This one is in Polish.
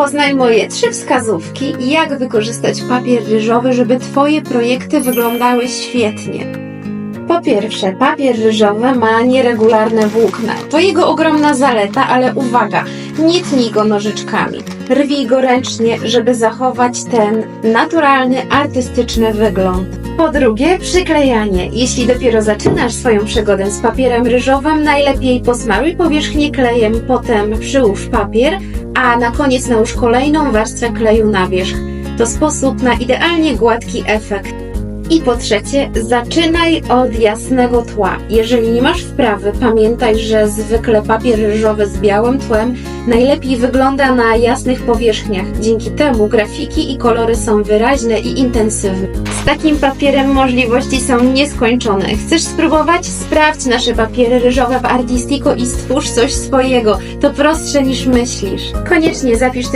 Poznaj moje trzy wskazówki, jak wykorzystać papier ryżowy, żeby Twoje projekty wyglądały świetnie. Po pierwsze, papier ryżowy ma nieregularne włókna. To jego ogromna zaleta, ale uwaga, nie tnij go nożyczkami. Rwij go ręcznie, żeby zachować ten naturalny, artystyczny wygląd. Po drugie, przyklejanie. Jeśli dopiero zaczynasz swoją przygodę z papierem ryżowym, najlepiej posmaruj powierzchnię klejem, potem przyłóż papier, a na koniec nałóż kolejną warstwę kleju na wierzch. To sposób na idealnie gładki efekt. I po trzecie, zaczynaj od jasnego tła. Jeżeli nie masz wprawy, pamiętaj, że zwykle papier ryżowy z białym tłem najlepiej wygląda na jasnych powierzchniach. Dzięki temu grafiki i kolory są wyraźne i intensywne. Z takim papierem możliwości są nieskończone. Chcesz spróbować? Sprawdź nasze papiery ryżowe w Artistico i stwórz coś swojego. To prostsze niż myślisz. Koniecznie zapisz